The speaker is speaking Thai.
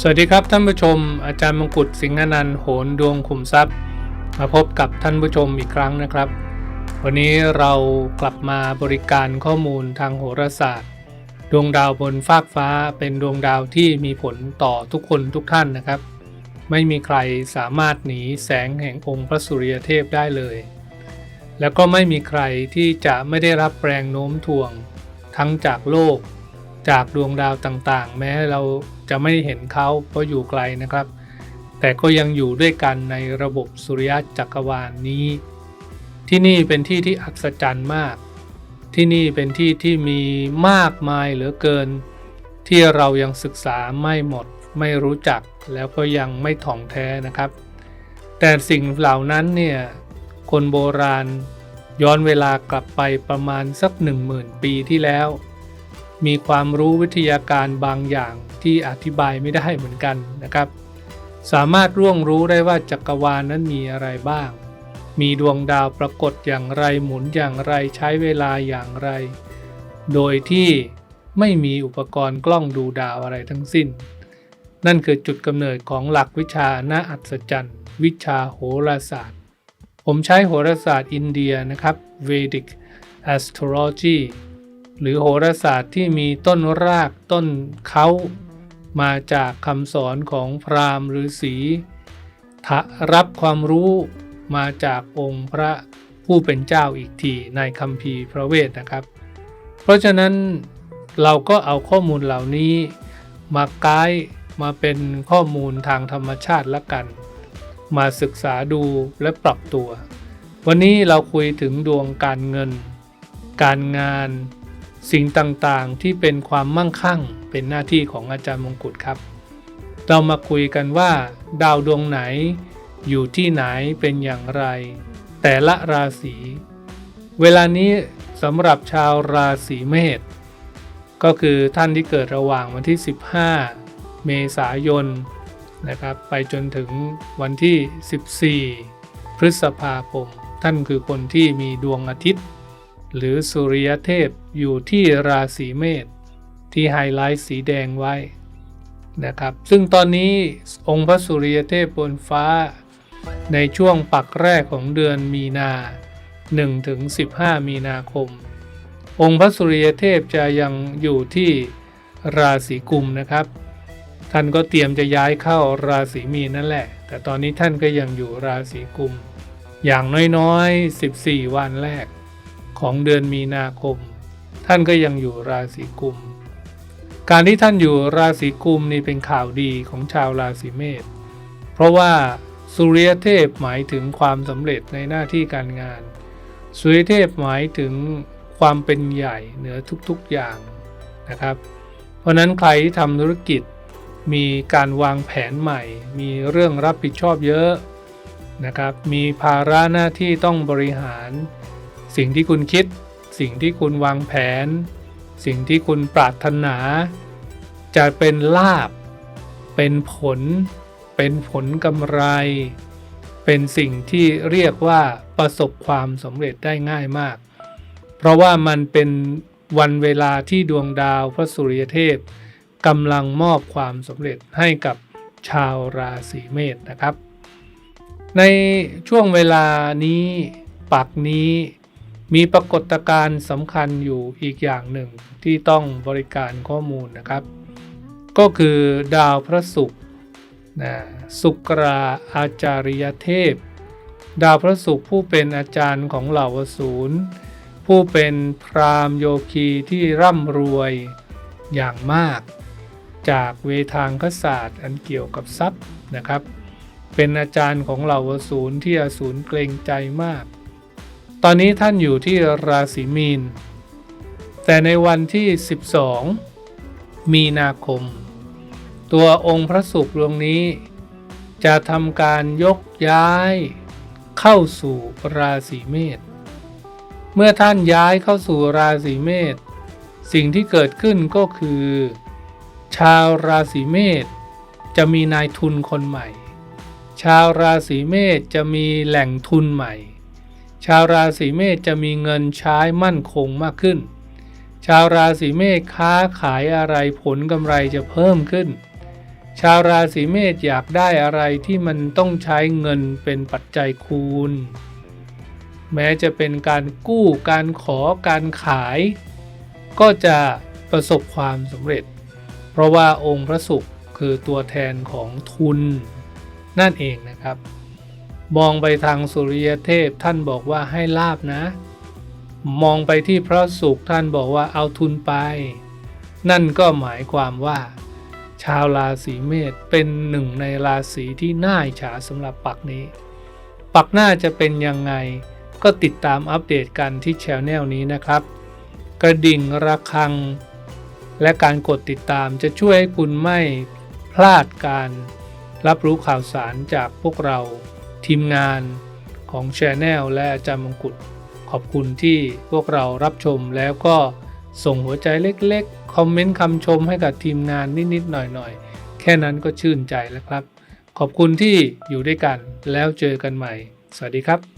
สวัสดีครับท่านผู้ชม อาจารย์มงกุฎสิงห์นันต์โหนดวงขุมทรัพย์ มาพบกับท่านผู้ชมอีกครั้งนะครับ วันนี้เรากลับมาบริการข้อมูลทางโหราศาสตร์ ดวงดาวบนฟากฟ้าเป็นดวงดาวที่มีผลต่อทุกคนทุกท่านนะครับ ไม่มีใครสามารถหนีแสงแห่งองค์พระสุริยเทพได้เลย แล้วก็ไม่มีใครที่จะไม่ได้รับแรงโน้มถ่วง ทั้งจากโลก จากดวงดาวต่างๆ แม้เราจะไม่เห็นเขาเพราะอยู่ไกลนะครับ แต่ก็ยังอยู่ด้วยกันในระบบสุริยะจักรวาลนนี้ ที่นี่เป็นที่ที่อัศจรรย์มาก ที่นี่เป็นที่ที่มีมากมายเหลือเกิน ที่เรายังศึกษาไม่หมด ไม่รู้จักแล้วก็ยังไม่ถ่องแท้นะครับ แต่สิ่งเหล่านั้นเนี่ยคนโบราณย้อนเวลากลับไปประมาณสักหนึ่งหมื่นปีที่แล้ว มีความรู้วิทยาการบางอย่างที่อธิบายไม่ได้เหมือนกันนะครับ สามารถร่วงรู้ได้ว่าจักรวาลนนั้นมีอะไรบ้าง มีดวงดาวปรากฏอย่างไรหมุนอย่างไรใช้เวลาอย่างไร โดยที่ไม่มีอุปกรณ์กล้องดูดาวอะไรทั้งสิ้น นั่นคือจุดกำเนิดของหลักวิชานาอัศจรรย์ วิชาโหราศาสตร์ ผมใช้โหราศาสตร์อินเดียนะครับ Vedic Astrology หรือโหราศาสตร์ที่มีต้นรากต้นเขามาจากคำสอนของพราหมณ์ฤาษีทะรับความรู้มาจากองค์พระผู้เป็นเจ้าอีกทีในคัมภีร์พระเวทนะครับ เพราะฉะนั้นเราก็เอาข้อมูลเหล่านี้มาไกด์มาเป็นข้อมูลทางธรรมชาติละกัน มาศึกษาดูและปรับตัว วันนี้เราคุยถึงดวงการเงิน การงาน สิ่งต่างๆที่เป็นความมั่งคั่งเป็นหน้าที่ของอาจารย์มงกุฎครับ เรามาคุยกันว่า ดาวดวงไหน อยู่ที่ไหนเป็นอย่างไร แต่ละราศีเวลานี้สำหรับชาวราศีเมษก็คือท่านที่เกิดระหว่างวันที่ 15 เมษายนนะครับ ไปจนถึงวันที่ 14 พฤษภาคมท่านคือคนที่มีดวงอาทิตย์ หรือสุริยเทพอยู่ที่ราศีเมษที่ไฮไลท์สีแดงไว้นะครับ ซึ่งตอนนี้องค์พระสุริยเทพบนฟ้า ในช่วงปักแรกของเดือนมีนา1ถึง15 มีนาคม องค์พระสุริยเทพจะยังอยู่ที่ราศีกุมนะครับ ท่านก็เตรียมจะย้ายเข้าราศีมีนนั่นแหละ แต่ตอนนี้ท่านก็ยังอยู่ราศีกุม อย่างน้อยๆ 14 วันแรก ของเดือนมีนาคม ท่านก็ยังอยู่ราศีกุม การที่ท่านอยู่ราศีกุมนี่เป็นข่าวดีของชาวราศีเมษเพราะว่าสุริยเทพหมายถึงความสำเร็จในหน้าที่การงาน สุริยเทพหมายถึงความเป็นใหญ่เหนือทุกๆอย่างนะครับ เพราะนั้นใครที่ทำธุรกิจมีการวางแผนใหม่ มีเรื่องรับผิดชอบเยอะนะครับ มีภาระหน้าที่ต้องบริหาร สิ่งที่คุณคิด สิ่งที่คุณวางแผน สิ่งที่คุณปรารถนา จะเป็นลาบ เป็นผล เป็นผลกำไร เป็นสิ่งที่เรียกว่าประสบความสำเร็จได้ง่ายมาก เพราะว่ามันเป็นวันเวลาที่ดวงดาวพระสุริยเทพกำลังมอบความสำเร็จให้กับชาวราศีเมษนะครับ ในช่วงเวลานี้ปักนี้ มีปรากฏการณ์สำคัญอยู่อีกอย่างหนึ่งที่ต้องบริการข้อมูลนะครับ ก็คือดาวพระศุกร์นะสุกราอาจาริยเทพ ดาวพระศุกร์ผู้เป็นอาจารย์ของเหล่าวสูรผู้เป็นพราหมณ์โยคีที่ร่ำรวยอย่างมาก จากเวทางคศาสตร์อันเกี่ยวกับทรัพย์นะครับ เป็นอาจารย์ของเหล่าวสูรที่อสูรเกรงใจมาก ตอนนี้ท่านอยู่ที่ราศีมีน แต่ในวันที่ 12 มีนาคม ตัวองค์พระศุกร์ดวงนี้ จะทำการยกย้าย เข้าสู่ราศีเมษ เมื่อท่านย้ายเข้าสู่ราศีเมษ สิ่งที่เกิดขึ้นก็คือ ชาวราศีเมษจะมีนายทุนคนใหม่ ชาวราศีเมษจะมีแหล่งทุนใหม่ ชาวราศีเมษจะมีเงินใช้มั่นคงมากขึ้น ชาวราศีเมษค้าขายอะไรผลกำไรจะเพิ่มขึ้น ชาวราศีเมษอยากได้อะไรที่มันต้องใช้เงินเป็นปัจจัยคูณ แม้จะเป็นการกู้การขอการขาย ก็จะประสบความสำเร็จ เพราะว่าองค์พระศุกร์คือตัวแทนของทุนนั่นเองนะครับ มองไปทางสุริยเทพท่านบอกว่าให้ลาบนะ มองไปที่พระศุกร์ท่านบอกว่าเอาทุนไป นั่นก็หมายความว่า ชาวราศีเมษเป็นหนึ่งในราศีที่น่าอิจฉาสำหรับปักนี้ ปักหน้าจะเป็นยังไง ก็ติดตามอัปเดตกันที่แชนแนลนี้นะครับ กระดิ่งระฆัง และการกดติดตามจะช่วยให้คุณไม่พลาดการ รับรู้ข่าวสารจากพวกเรา ทีมงานของ Channel และอาจารย์มงกุฎขอบคุณที่พวกเรารับชมแล้วก็ส่งหัวใจเล็กๆ คอมเมนต์คำชมให้กับทีมงานนิดๆหน่อยๆ แค่นั้นก็ชื่นใจแล้วครับ ขอบคุณที่อยู่ด้วยกันแล้วเจอกันใหม่ สวัสดีครับ